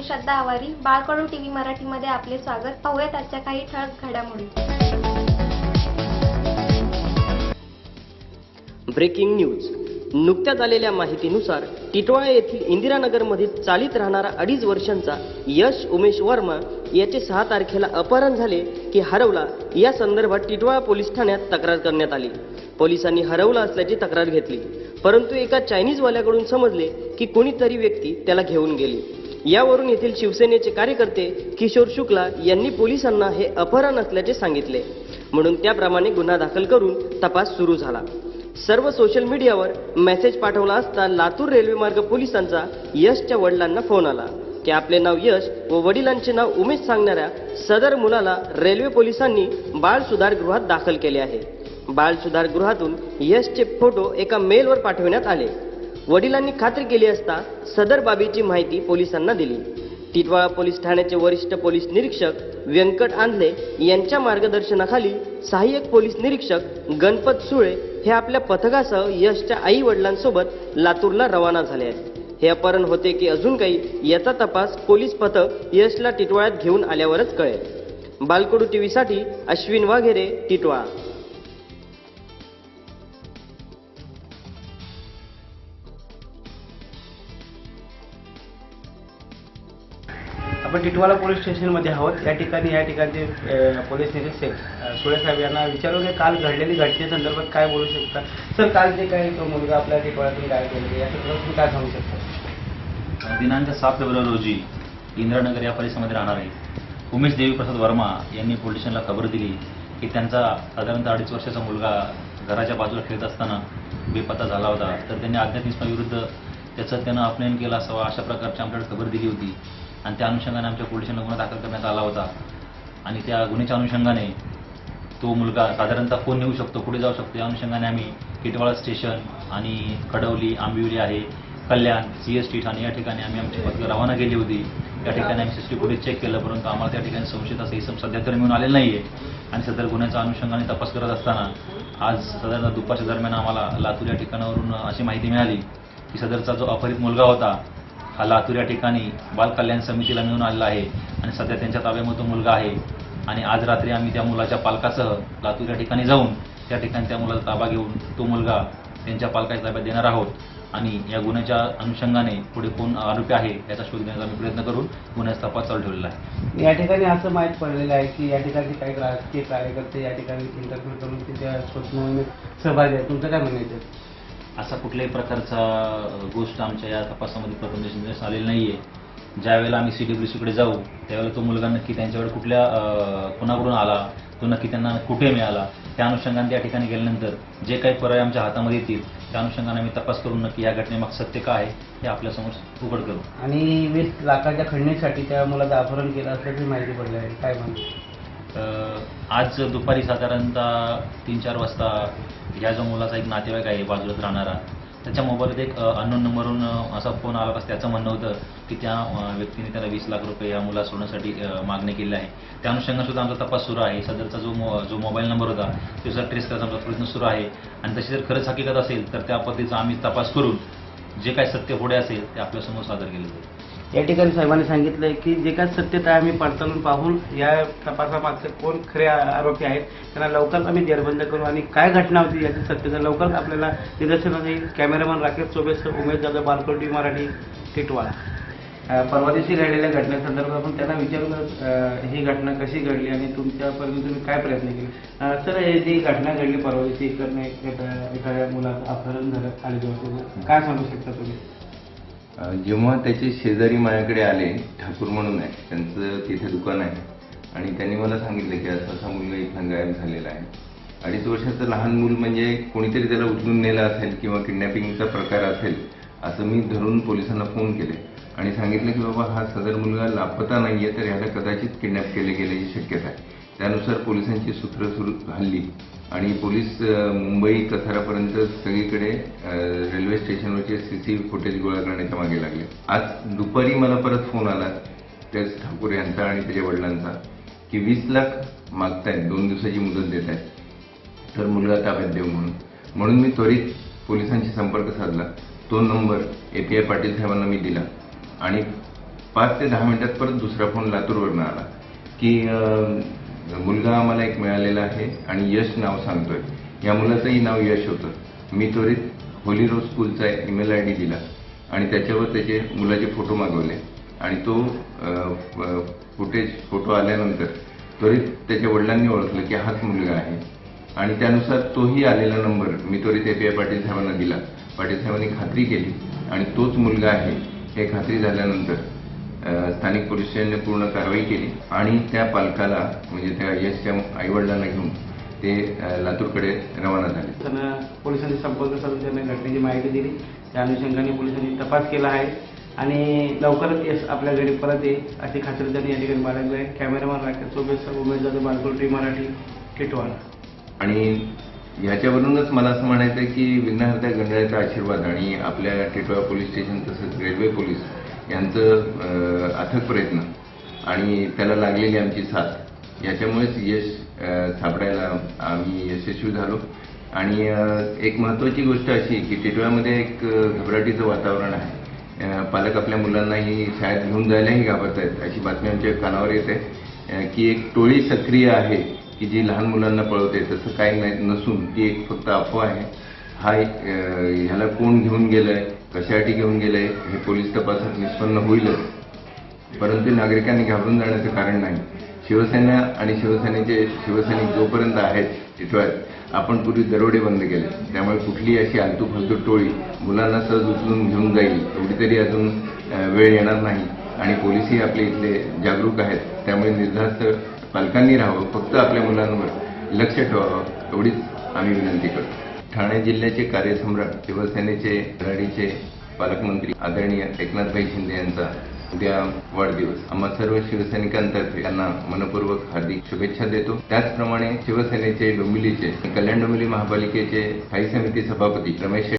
मी श्रद्धा आवारी. बाळकडू TV मराठीमध्ये आपले स्वागत. पाहूयात आजच्या काही ठळक घडामोडी. Breaking news. नुकत्याच आलेल्या माहितीनुसार टिटवाळा येथील इंदिरानगरमध्ये चालीत राहणारा अडीच वर्षांचा यश उमेश वर्मा याचे सहा तारखेला अपहरण झाले की हरवला. या संदर्भात टिटवाळा पोलीस ठाण्यात तक्रार करण्यात आली. पोलिसांनी हरवला असल्याची तक्रार घेतली. परंतु एका चायनीजवाल्याकडून समजले की कोणीतरी व्यक्ती त्याला घेऊन गेली. यावरून येथील शिवसेनेचे कार्यकर्ते किशोर शुक्ला यांनी पोलिसांना हे अपहरण असल्याचे सांगितले. म्हणून त्याप्रमाणे गुन्हा दाखल करून तपास सुरू झाला. सर्व सोशल मीडियावर मेसेज पाठवला असता लातूर रेल्वे मार्ग पोलिसांचा यशच्या वडिलांना फोन आला. की आपले नाव यश व वडिलांचे नाव उमेश सांगणाऱ्या सदर मुलाला रेल्वे पोलिसांनी बाळ सुधारगृहात दाखल केले आहे. बाळ सुधारगृहातून यशचे फोटो एका मेलवर पाठवण्यात आले. वडिलांनी खात्री केली असता सदर बाबीची माहिती पोलिसांना दिली. टिटवाळा पोलीस ठाण्याचे वरिष्ठ पोलीस निरीक्षक व्यंकट आंधळे यांच्या मार्गदर्शनाखाली सहाय्यक पोलीस निरीक्षक गणपत सुळे हे आपल्या पथकासह यशच्या आई वडिलांसोबत लातूरला रवाना झाले आहेत. हे अपहरण होते की अजून काही याचा तपास पोलीस पथक यशला टिटवाळ्यात घेऊन आल्यावरच कळेल. बालकडू टीव्हीसाठी अश्विन वाघेरे टिटवाळा. आपण टिटवाला पोलीस स्टेशनमध्ये आहोत. या ठिकाणी या ठिकाणचे पोलीस निरीक्षक अ, साहेब यांना विचारून की काल घडलेली घटनेसंदर्भात काय बोलू शकता सर काल जे काही तो मुलगा आपल्या टिटवाळ्यातून काय केले या संदर्भात तुम्ही काय सांगू शकता? दिनांक सात फेब्रुवारी रोजी इंदिरानगर या परिसरामध्ये राहणारे उमेश देवीप्रसाद वर्मा यांनी पोलीस स्टेशनला खबर दिली की त्यांचा साधारणतः अडीच वर्षाचा मुलगा घराच्या बाजूला खेळत असताना बेपत्ता झाला होता. तर त्यांनी अज्ञात विरुद्ध त्याचं त्यानं अपनयन केलं असावा अशा प्रकारची आमच्याकडे खबर दिली होती. आणि त्या अनुषंगाने आमच्या पोलीस स्टेशनला गुन्हा दाखल करण्यात आला होता. आणि त्या गुन्ह्याच्या अनुषंगाने तो मुलगा साधारणतः फोन नेऊ शकतो पुढे जाऊ शकतो या अनुषंगाने आम्ही किटवाळा स्टेशन आणि कडवली आंबिवली आहे Kalyan C S T Thane या ठिकाणी आम्ही आमची पथकं रवाना केली होती. त्या ठिकाणी आम्ही सिस्टी फुटेज चेक केलं परंतु आम्हाला त्या ठिकाणी संशयित असं इसम सध्या तर मिळून आलेलं नाही आहे आणि सदर गुन्ह्याच्या अनुषंगाने तपास करत असताना आज साधारणतः दुपारच्या दरम्यान आम्हाला लातूर या ठिकाणावरून अशी माहिती मिळाली की सदरचा जो अपहरित मुलगा होता हा लातूर या ठिकाणी बालकल्याण समितीला मिळून आलेला आहे आणि सध्या त्यांच्या ताब्यामध्ये तो मुलगा आहे. आणि आज रात्री आम्ही त्या मुलाच्या पालकासह लातूर या ठिकाणी जाऊन त्या ठिकाणी त्या मुलाचा ताबा घेऊन तो मुलगा त्यांच्या पालकाच्या ताब्यात देणार आहोत. आणि या गुन्ह्याच्या अनुषंगाने पुढे कोण आरोपी आहे याचा शोध घेण्याचा आम्ही प्रयत्न करून गुन्ह्याचा तपास चालू ठेवलेला आहे. या ठिकाणी असं माहीत पडलेलं आहे की या ठिकाणी काही राजकीय कार्यकर्ते या ठिकाणी इंटरव्ह्यू करून त्या शोध मोहिमेत सहभागी आहे तुमचं काय म्हणायचं असा कुठल्याही प्रकारचा गोष्ट आमच्या या तपासामध्ये प्रथम आलेली नाही आहे ज्यावेळेला आम्ही सी डब्ल्यू सीकडे जाऊ त्यावेळेला तो मुलगा नक्की त्यांच्याकडे कुठल्या कुणाकडून आला तो नक्की त्यांना कुठे मिळाला त्या अनुषंगाने त्या ठिकाणी गेल्यानंतर जे काही पुरावे आमच्या हातामध्ये येतील त्या अनुषंगाने आम्ही तपास करून नक्की या घटनेमाग सत्य काय आहे हे आपल्यासमोर उघड करू. आणि वीस लाखाच्या खंडणीसाठी त्या मुलाचं अपहरण केलं असल्याची माहिती पडली आहे. काय म्हणतो? आज दुपारी साधारणतः तीन चार वाजता ह्या जो मुलाचा एक नातेवाईक आहे बाजूलाच राहणारा. त्याच्या मोबाईलमध्ये एक अननोन नंबरवरून असा फोन आला होता. त्याचं म्हणणं होतं की त्या व्यक्तीने त्याला वीस लाख रुपये या मुला सोडण्यासाठी मागणी केली आहे. त्या अनुषंगाने सुद्धा आमचा तपास सुरू आहे. सदरचा जो मो जो मोबाईल नंबर होता तो सुद्धा ट्रेस करायचा आमचा प्रयत्न सुरू आहे. आणि तशी जर खरंच हकीकत असेल तर त्या पद्धतीचा आम्ही तपास करून जे काय सत्य पुढे असेल ते आपल्यासमोर सादर केलं जाईल. या ठिकाणी साहेबांनी सांगितलंय की जे काय सत्यता आहे आम्ही पडताळून पाहून या तपासामागचे कोण खरे आरोपी आहेत त्यांना लवकरच आम्ही जेरबंद करू. आणि काय घटना होती याची सत्यता लवकरच आपल्याला निदर्शन येईल कॅमेरामन राकेश चोबेसह उमेश जाधव बालकोटी मराठी टिटवाळा. परवा दिवशी घडलेल्या घटनेसंदर्भात आपण त्यांना विचारलं ही घटना कशी घडली आणि तुमच्यापर्यंत तुम्ही काय प्रयत्न केले? सर हे जी घटना घडली परवा दिवशी इकडनं एखाद्या मुलाचं अपहरण झालं अलिबाग काय सांगू शकता तुम्ही? जेव्हा त्याचे शेजारी माझ्याकडे आले ठाकूर म्हणून आहे त्यांचं तिथे दुकान आहे. आणि त्यांनी मला सांगितलं की असा असा मुलगा इथं गायब झालेला आहे. अडीच वर्षाचं लहान मूल म्हणजे कोणीतरी त्याला उचलून नेलं असेल किंवा किडनॅपिंगचा प्रकार असेल असं मी धरून पोलिसांना फोन केले. आणि सांगितलं की बाबा हा सदर मुलगा लापता नाही आहे तर ह्याला कदाचित किडनॅप केले गेल्याची शक्यता आहे. त्यानुसार पोलिसांची सूत्र सुरू हल्ली आणि पोलीस मुंबई कसारापर्यंत सगळीकडे रेल्वे स्टेशनवरचे सी सी फुटेज गोळा करण्याच्या मागे लागले. आज दुपारी मला परत फोन आला त्याच ठाकूर यांचा आणि त्याच्या वडिलांचा की वीस लाख मागतायत दोन दिवसाची मुदत देत आहेत तर मुलगा ताब्यात देऊ म्हणून. म्हणून मी त्वरित पोलिसांशी संपर्क साधला. तो number A P I Patil साहेबांना मी दिला. आणि पाच ते दहा मिनिटात परत दुसरा फोन लातूरवरून आला की मुलगा आम्हाला एक मिळालेला आहे आणि यश नाव सांगतोय. या मुलाचंही नाव यश होतं. मी त्वरित होली रोज स्कूलचा ईमेल आय डी दिला आणि त्याच्यावर त्याचे मुलाचे फोटो मागवले. आणि तो फुटेज फोटो आल्यानंतर त्वरित त्याच्या वडिलांनी ओळखलं की हाच मुलगा आहे. आणि त्यानुसार तोही आलेला नंबर मी त्वरित ए पी आय पाटील साहेबांना दिला. पाटील साहेबांनी खात्री केली आणि तोच मुलगा आहे हे खात्री झाल्यानंतर स्थानिक पोलीस स्टेशनने पूर्ण कारवाई केली आणि त्या पालकाला म्हणजे त्या यशच्या आईवडिलांना घेऊन ते लातूरकडे रवाना झाले. त्यांना पोलिसांनी संपर्क साधून त्यांना घटनेची माहिती दिली. त्या अनुषंगाने पोलिसांनी तपास केला आहे आणि लवकरच यश आपल्या घरी परत येईल अशी खात्री त्यांनी या ठिकाणी बाळगली आहे. कॅमेरामॅन राकेश चोबेसर उमेश जाधव बालकोटी मराठी टिटवाळा आणि ह्याच्यावरूनच मला असं म्हणायचं आहे की विघ्नहर्त्या गणरायाचा आशीर्वाद आणि आपल्या टिटवाळा पोलीस स्टेशन तसंच रेल्वे पोलीस यांचं अथक प्रयत्न आणि त्याला लागलेली आमची साथ. याच्यामुळेच यश सापडायला आम्ही यशस्वी झालो. आणि एक महत्त्वाची गोष्ट अशी की टिटवाळ्यामध्ये एक घबराटीचं वातावरण आहे. पालक आपल्या मुलांनाही शाळेत घेऊन जायलाही घाबरत आहेत अशी बातमी आमच्या कानावर येते. आहे की एक टोळी सक्रिय आहे की जी लहान मुलांना पळवते तसं काही नाही नसून ती एक फक्त अफवा आहे. हा एक, ह्याला कोण घेऊन गेलं आहे कशासाठी घेऊन गेले हे पोलीस तपासात निष्पन्न होईलच. परंतु नागरिकांनी घाबरून जाण्याचं कारण नाही. शिवसेना आणि शिवसेनेचे शिवसैनिक जोपर्यंत आहेत तिथं आपण पूर्वी दरोडे बंद केले. त्यामुळे कुठली अशी आलतू फालतू टोळी मुलांना सहज उचलून घेऊन जाईल एवढी तरी अजून वेळ येणार नाही. आणि पोलीसही आपले इथले जागरूक आहेत. त्यामुळे निर्धास्त पालकांनी राहावं फक्त आपल्या मुलांवर लक्ष ठेवावं एवढीच आम्ही विनंती करतो. ठाणे जिल्ह्याचे कार्यसम्राट शिवसेनेचे धडाडीचे पालकमंत्री आदरणीय एकनाथभाई शिंदे यांचा उद्या वाढदिवस. आम्हा सर्व शिवसैनिकांतर्फे त्यांना मनपूर्वक हार्दिक शुभेच्छा देतो. त्याचप्रमाणे शिवसेनेचे डोंबिवलीचे कल्याण डोंबिवली महापालिकेचे स्थायी समिती सभापती रमेश